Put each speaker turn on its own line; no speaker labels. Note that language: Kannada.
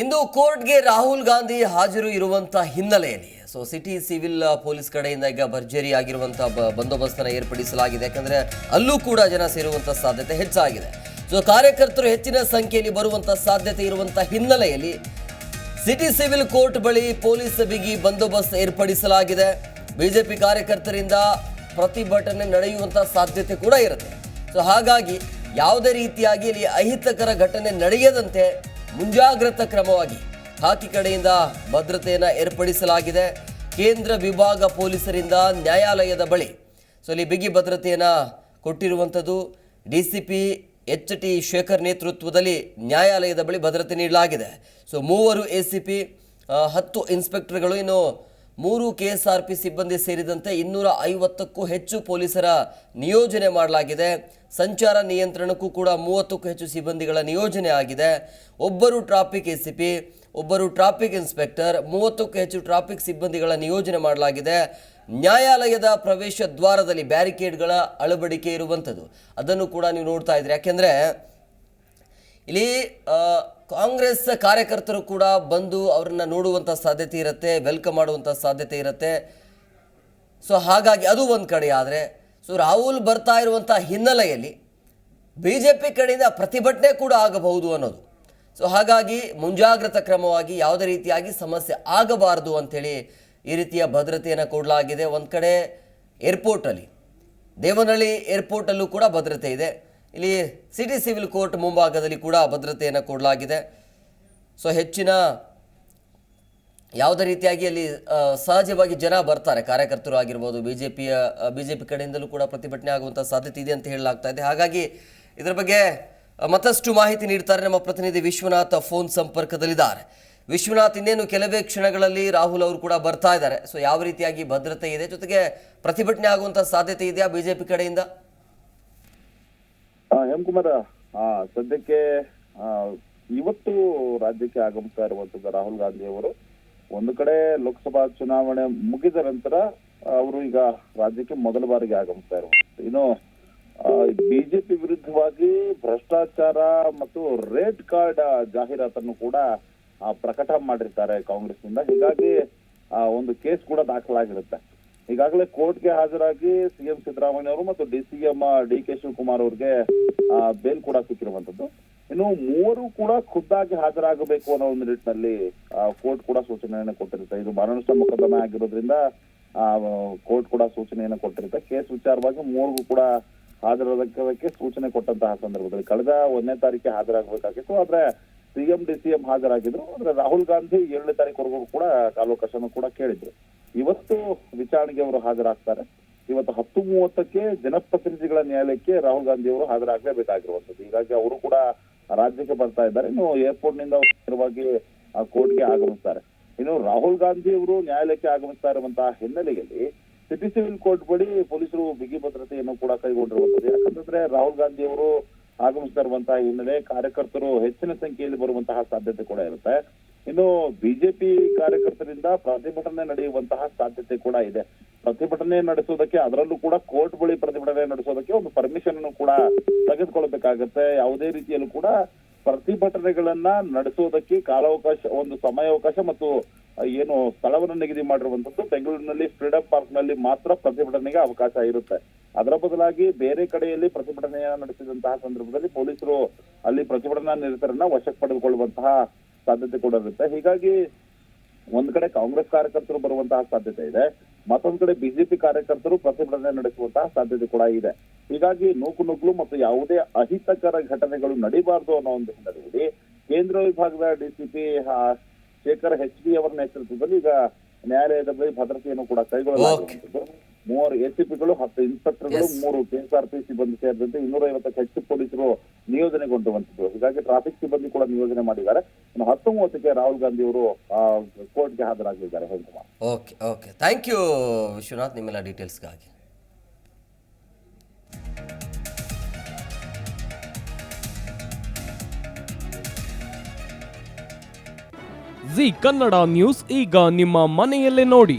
ಇಂದು ಕೋರ್ಟ್ಗೆ ರಾಹುಲ್ ಗಾಂಧಿ ಹಾಜರು ಇರುವಂತ ಹಿನ್ನೆಲೆಯಲ್ಲಿ. ಸೊ ಸಿಟಿ ಸಿವಿಲ್ ಪೊಲೀಸ್ ಕಡೆಯಿಂದ ಈಗ ಭರ್ಜರಿ ಆಗಿರುವಂಥ ಬಂದೋಬಸ್ತನ್ನು ಏರ್ಪಡಿಸಲಾಗಿದೆ. ಯಾಕಂದ್ರೆ ಅಲ್ಲೂ ಕೂಡ ಜನ ಸೇರುವಂಥ ಸಾಧ್ಯತೆ ಹೆಚ್ಚಾಗಿದೆ. ಸೊ ಕಾರ್ಯಕರ್ತರು ಹೆಚ್ಚಿನ ಸಂಖ್ಯೆಯಲ್ಲಿ ಬರುವಂಥ ಸಾಧ್ಯತೆ ಇರುವಂಥ ಹಿನ್ನೆಲೆಯಲ್ಲಿ ಸಿಟಿ ಸಿವಿಲ್ ಕೋರ್ಟ್ ಬಳಿ ಪೊಲೀಸ್ ಬಿಗಿ ಬಂದೋಬಸ್ತ್ ಏರ್ಪಡಿಸಲಾಗಿದೆ. ಬಿಜೆಪಿ ಕಾರ್ಯಕರ್ತರಿಂದ ಪ್ರತಿಭಟನೆ ನಡೆಯುವಂಥ ಸಾಧ್ಯತೆ ಕೂಡ ಇರುತ್ತೆ. ಸೊ ಹಾಗಾಗಿ ಯಾವುದೇ ರೀತಿಯಾಗಿ ಇಲ್ಲಿ ಅಹಿತಕರ ಘಟನೆ ನಡೆಯದಂತೆ ಮುಂಜಾಗ್ರತಾ ಕ್ರಮವಾಗಿ ಹಾಕಿ ಕಡೆಯಿಂದ ಭದ್ರತೆಯನ್ನು ಏರ್ಪಡಿಸಲಾಗಿದೆ. ಕೇಂದ್ರ ವಿಭಾಗ ಪೊಲೀಸರಿಂದ ನ್ಯಾಯಾಲಯದ ಬಳಿ ಸೊ ಅಲ್ಲಿ ಬಿಗಿ ಭದ್ರತೆಯನ್ನು ಕೊಟ್ಟಿರುವಂಥದ್ದು. D C P H T Shekhar ನೇತೃತ್ವದಲ್ಲಿ ನ್ಯಾಯಾಲಯದ ಬಳಿ ಭದ್ರತೆ ನೀಡಲಾಗಿದೆ. ಸೊ, ಮೂವರು ಎ ಸಿ ಪಿ ಹತ್ತು ಇನ್ಸ್ಪೆಕ್ಟರ್ಗಳು ಇನ್ನು ಮೂರು ಕೆಎಸ್ಆರ್ಪಿ ಸಿಬ್ಬಂದಿ ಸೇರಿದಂತೆ ಇನ್ನೂರ ಐವತ್ತಕ್ಕೂ ಹೆಚ್ಚು ಪೊಲೀಸರ ನಿಯೋಜನೆ ಮಾಡಲಾಗಿದೆ. ಸಂಚಾರ ನಿಯಂತ್ರಣಕ್ಕೂ ಕೂಡ ಮೂವತ್ತಕ್ಕೂ ಹೆಚ್ಚು ಸಿಬ್ಬಂದಿಗಳ ನಿಯೋಜನೆ ಆಗಿದೆ. ಒಬ್ಬರು ಟ್ರಾಫಿಕ್ ಎಸ್ ಸಿ ಪಿ ಒಬ್ಬರು ಟ್ರಾಫಿಕ್ ಇನ್ಸ್ಪೆಕ್ಟರ್, ಮೂವತ್ತಕ್ಕೂ ಹೆಚ್ಚು ಟ್ರಾಫಿಕ್ ಸಿಬ್ಬಂದಿಗಳ ನಿಯೋಜನೆ ಮಾಡಲಾಗಿದೆ. ನ್ಯಾಯಾಲಯದ ಪ್ರವೇಶ ದ್ವಾರದಲ್ಲಿ ಬ್ಯಾರಿಕೇಡ್ಗಳ ಅಳವಡಿಕೆ ಇರುವಂಥದ್ದು ಅದನ್ನು ಕೂಡ ನೀವು ನೋಡ್ತಾ ಇದ್ರಿ ಯಾಕೆಂದರೆ ಇಲ್ಲಿ ಕಾಂಗ್ರೆಸ್ ಕಾರ್ಯಕರ್ತರು ಕೂಡ ಬಂದು ಅವರನ್ನ ನೋಡುವಂಥ ಸಾಧ್ಯತೆ ಇರುತ್ತೆ ವೆಲ್ಕಮ್ ಮಾಡುವಂಥ ಸಾಧ್ಯತೆ ಇರುತ್ತೆ. ಸೊ ಹಾಗಾಗಿ ಅದು ಒಂದು ಕಡೆ ಆದರೆ ಸೊ ರಾಹುಲ್ ಬರ್ತಾ ಇರುವಂಥ ಹಿನ್ನೆಲೆಯಲ್ಲಿ ಬಿ ಜೆ ಪಿ ಕಡೆಯಿಂದ ಪ್ರತಿಭಟನೆ ಕೂಡ ಆಗಬಹುದು ಅನ್ನೋದು. ಸೊ ಹಾಗಾಗಿ ಮುಂಜಾಗ್ರತಾ ಕ್ರಮವಾಗಿ ಯಾವುದೇ ರೀತಿಯಾಗಿ ಸಮಸ್ಯೆ ಆಗಬಾರದು ಅಂಥೇಳಿ ಈ ರೀತಿಯ ಭದ್ರತೆಯನ್ನು ಕೊಡಲಾಗಿದೆ. ಒಂದು ಕಡೆ ಏರ್ಪೋರ್ಟಲ್ಲಿ ದೇವನಹಳ್ಳಿ ಏರ್ಪೋರ್ಟಲ್ಲೂ ಕೂಡ ಭದ್ರತೆ ಇದೆ. ಇಲ್ಲಿ ಸಿಟಿ ಸಿವಿಲ್ ಕೋರ್ಟ್ ಮುಂಭಾಗದಲ್ಲಿ ಕೂಡ ಭದ್ರತೆಯನ್ನು ಕೊಡಲಾಗಿದೆ. ಸೊ ಹೆಚ್ಚಿನ ಯಾವುದೇ ರೀತಿಯಾಗಿ ಅಲ್ಲಿ ಸಹಜವಾಗಿ ಜನ ಬರ್ತಾರೆ. ಕಾರ್ಯಕರ್ತರು ಆಗಿರ್ಬೋದು ಬಿ ಜೆ ಪಿಯ ಬಿ ಜೆ ಪಿ ಕಡೆಯಿಂದಲೂ ಕೂಡ ಪ್ರತಿಭಟನೆ ಆಗುವಂಥ ಸಾಧ್ಯತೆ ಇದೆ ಅಂತ ಹೇಳಲಾಗ್ತಾ ಇದೆ. ಹಾಗಾಗಿ ಇದರ ಬಗ್ಗೆ ಮತ್ತಷ್ಟು ಮಾಹಿತಿ ನೀಡ್ತಾರೆ ನಮ್ಮ ಪ್ರತಿನಿಧಿ ವಿಶ್ವನಾಥ್ ಫೋನ್ ಸಂಪರ್ಕದಲ್ಲಿದ್ದಾರೆ. ವಿಶ್ವನಾಥ್, ಇನ್ನೇನು ಕೆಲವೇ ಕ್ಷಣಗಳಲ್ಲಿ ರಾಹುಲ್ ಅವರು ಕೂಡ ಬರ್ತಾ ಇದ್ದಾರೆ. ಸೊ ಯಾವ ರೀತಿಯಾಗಿ ಭದ್ರತೆ ಇದೆ, ಜೊತೆಗೆ ಪ್ರತಿಭಟನೆ ಆಗುವಂಥ ಸಾಧ್ಯತೆ ಇದೆಯಾ ಬಿ ಜೆ ಪಿ ಕಡೆಯಿಂದ?
ಕುಮಾರ ಸದ್ಯಕ್ಕೆ ಇವತ್ತು ರಾಜ್ಯಕ್ಕೆ ಆಗಮಿಸ್ತಾ ಇರುವಂತದ್ದು ರಾಹುಲ್ ಗಾಂಧಿ ಅವರು. ಒಂದು ಕಡೆ ಲೋಕಸಭಾ ಚುನಾವಣೆ ಮುಗಿದ ನಂತರ ಅವರು ಈಗ ರಾಜ್ಯಕ್ಕೆ ಮೊದಲ ಬಾರಿಗೆ ಆಗಮಿಸ್ತಾ ಇರುವಂತದ್ದು. ಇನ್ನು ಬಿಜೆಪಿ ವಿರುದ್ಧವಾಗಿ ಭ್ರಷ್ಟಾಚಾರ ಮತ್ತು ರೇಟ್ ಕಾರ್ಡ್ ಜಾಹೀರಾತನ್ನು ಕೂಡ ಪ್ರಕಟ ಮಾಡಿರ್ತಾರೆ ಕಾಂಗ್ರೆಸ್ನಿಂದ. ಹೀಗಾಗಿ ಆ, ಒಂದು ಕೇಸ್ ಕೂಡ ದಾಖಲಾಗಿರುತ್ತೆ. ಈಗಾಗಲೇ ಕೋರ್ಟ್ಗೆ ಹಾಜರಾಗಿ ಸಿಎಂ ಸಿದ್ದರಾಮಯ್ಯ ಅವರು ಮತ್ತು D C M D K Shivakumar ಅವ್ರಿಗೆ ಬೇಲ್ ಕೂಡ ಸಿಕ್ಕಿರುವಂತದ್ದು ಇನ್ನು ಮೂವರು ಕೂಡ ಖುದ್ದಾಗಿ ಹಾಜರಾಗಬೇಕು ಅನ್ನೋ ಒಂದು ನಿಟ್ಟಿನಲ್ಲಿ ಕೋರ್ಟ್ ಕೂಡ ಸೂಚನೆಯನ್ನು ಕೊಟ್ಟಿರುತ್ತೆ. ಇದು ಮಾನನಷ್ಟ ಮೊಕದ್ದಮೆ ಆಗಿರೋದ್ರಿಂದ ಕೋರ್ಟ್ ಕೂಡ ಸೂಚನೆಯನ್ನು ಕೊಟ್ಟಿರುತ್ತೆ. ಕೇಸ್ ವಿಚಾರವಾಗಿ ಮೂರಿಗೂ ಕೂಡ ಹಾಜರಾಗಕ್ಕೆ ಸೂಚನೆ ಕೊಟ್ಟಂತಹ ಸಂದರ್ಭದಲ್ಲಿ ಕಳೆದ ಒಂದನೇ ತಾರೀಕಿಗೆ ಹಾಜರಾಗಬೇಕಾಗಿತ್ತು. ಆದ್ರೆ ಸಿಎಂ ಡಿ ಸಿ ಎಂ ಹಾಜರಾಗಿದ್ರು. ಆದ್ರೆ ರಾಹುಲ್ ಗಾಂಧಿ ಏಳನೇ ತಾರೀಕುವರೆಗೂ ಕೂಡ ಕಾಲಾವಕಾಶನ ಕೂಡ ಕೇಳಿದ್ರು. ಇವತ್ತು ವಿಚಾರಣೆಗೆ ಅವರು ಹಾಜರಾಗ್ತಾರೆ. ಇವತ್ತು ಹತ್ತು ಮೂವತ್ತಕ್ಕೆ ಜನಪ್ರತಿನಿಧಿಗಳ ನ್ಯಾಯಾಲಯಕ್ಕೆ ರಾಹುಲ್ ಗಾಂಧಿ ಅವರು ಹಾಜರಾಗಲೇಬೇಕಾಗಿರುವಂತದ್ದು ಹೀಗಾಗಿ ಅವರು ಕೂಡ ರಾಜ್ಯಕ್ಕೆ ಬರ್ತಾ ಇದ್ದಾರೆ. ಇನ್ನು ಏರ್ಪೋರ್ಟ್ನಿಂದ ನೇರವಾಗಿ ಕೋರ್ಟ್ಗೆ ಆಗಮಿಸ್ತಾರೆ. ಇನ್ನು ರಾಹುಲ್ ಗಾಂಧಿ ಅವರು ನ್ಯಾಯಾಲಯಕ್ಕೆ ಆಗಮಿಸ್ತಾ ಇರುವಂತಹ ಹಿನ್ನೆಲೆಯಲ್ಲಿ ಸಿಟಿ ಸಿವಿಲ್ ಕೋರ್ಟ್ ಬಳಿ ಪೊಲೀಸರು ಬಿಗಿ ಭದ್ರತೆಯನ್ನು ಕೂಡ ಕೈಗೊಂಡಿರುವಂತದ್ದು ಯಾಕಂತಂದ್ರೆ ರಾಹುಲ್ ಗಾಂಧಿ ಅವರು ಆಗಮಿಸ್ತಾ ಇರುವಂತಹ ಹಿನ್ನೆಲೆ ಕಾರ್ಯಕರ್ತರು ಹೆಚ್ಚಿನ ಸಂಖ್ಯೆಯಲ್ಲಿ ಬರುವಂತಹ ಸಾಧ್ಯತೆ ಕೂಡ ಇರುತ್ತೆ. ಇನ್ನು ಬಿಜೆಪಿ ಕಾರ್ಯಕರ್ತರಿಂದ ಪ್ರತಿಭಟನೆ ನಡೆಯುವಂತಹ ಸಾಧ್ಯತೆ ಕೂಡ ಇದೆ. ಪ್ರತಿಭಟನೆ ನಡೆಸೋದಕ್ಕೆ ಅದರಲ್ಲೂ ಕೂಡ ಕೋರ್ಟ್ ಬಳಿ ಪ್ರತಿಭಟನೆ ನಡೆಸೋದಕ್ಕೆ ಒಂದು ಪರ್ಮಿಷನ್ ಅನ್ನು ಕೂಡ ತೆಗೆದುಕೊಳ್ಬೇಕಾಗತ್ತೆ ಯಾವುದೇ ರೀತಿಯಲ್ಲೂ ಕೂಡ ಪ್ರತಿಭಟನೆಗಳನ್ನ ನಡೆಸೋದಕ್ಕೆ ಕಾಲಾವಕಾಶ, ಒಂದು ಸಮಯಾವಕಾಶ ಮತ್ತು ಏನು ಸ್ಥಳವನ್ನು ನಿಗದಿ ಮಾಡಿರುವಂತದ್ದು ಬೆಂಗಳೂರಿನಲ್ಲಿ ಫ್ರೀಡಂ ಪಾರ್ಕ್ನಲ್ಲಿ ಮಾತ್ರ ಪ್ರತಿಭಟನೆಗೆ ಅವಕಾಶ ಇರುತ್ತೆ. ಅದರ ಬದಲಾಗಿ ಬೇರೆ ಕಡೆಯಲ್ಲಿ ಪ್ರತಿಭಟನೆಯ ನಡೆಸಿದಂತಹ ಸಂದರ್ಭದಲ್ಲಿ ಪೊಲೀಸರು ಅಲ್ಲಿ ಪ್ರತಿಭಟನಾ ನಿರತರನ್ನ ವಶಕ್ಕೆ ಪಡೆದುಕೊಳ್ಳುವಂತಹ ಸಾಧ್ಯತೆ ಕೂಡ ಇರುತ್ತೆ. ಹೀಗಾಗಿ ಒಂದ್ ಕಡೆ ಕಾಂಗ್ರೆಸ್ ಕಾರ್ಯಕರ್ತರು ಬರುವಂತಹ ಸಾಧ್ಯತೆ ಇದೆ. ಮತ್ತೊಂದ್ ಕಡೆ ಬಿಜೆಪಿ ಕಾರ್ಯಕರ್ತರು ಪ್ರತಿಭಟನೆ ನಡೆಸುವಂತಹ ಸಾಧ್ಯತೆ ಕೂಡ ಇದೆ. ಹೀಗಾಗಿ ನೂಕು ನುಗ್ಲು ಮತ್ತು ಯಾವುದೇ ಅಹಿತಕರ ಘಟನೆಗಳು ನಡೀಬಾರದು ಅನ್ನೋ ಒಂದು ಹಿನ್ನೆಲೆಯಲ್ಲಿ ಕೇಂದ್ರ ವಿಭಾಗದ ಡಿಸಿಪಿ ಶೇಖರ್ ಎಚ್ ಬಿ ಅವರ ನೇತೃತ್ವದಲ್ಲಿ ಈಗ ನ್ಯಾಯಾಲಯದ ಬಳಿ ಭದ್ರತೆಯನ್ನು ಕೂಡ ಕೈಗೊಳ್ಳಲಾಗಿರುವಂತದ್ದು ಮೂವರು ಎಸಿಪಿಗಳು ಹತ್ತು ಇನ್ಸ್ಪೆಕ್ಟರ್ಗಳು.
ಮೂರು
ಕೆಎಸ್ಆರ್ಪಿ ಸಿಬ್ಬಂದಿ ಸೇರಿದಂತೆ ಇನ್ನೂರ ಐವತ್ತಕ್ಕೆ ಹೆಚ್ಚು ಪೊಲೀಸರು ನಿಯೋಜನೆಗೊಂಡಿರುವಂತದ್ದು ಹೀಗಾಗಿ ಟ್ರಾಫಿಕ್ ಸಿಬ್ಬಂದಿ ಕೂಡ ನಿಯೋಜನೆ ಮಾಡಿದ್ದಾರೆ. ಇನ್ನು ಹತ್ತು ಮೂವತ್ತಕ್ಕೆ ರಾಹುಲ್ ಗಾಂಧಿ ಅವರು ಕೋರ್ಟ್ಗೆ ಹಾಜರಾಗಲಿದ್ದಾರೆ Hemakumar.
Okay okay. Thank you Vishwanath ನಿಮ್ಮೆಲ್ಲ ಡೀಟೇಲ್ಸ್ಗಾಗಿ.
ಜಿ ಕನ್ನಡ ನ್ಯೂಸ್ ಈಗ ನಿಮ್ಮ ಮನೆಯಲ್ಲೇ ನೋಡಿ.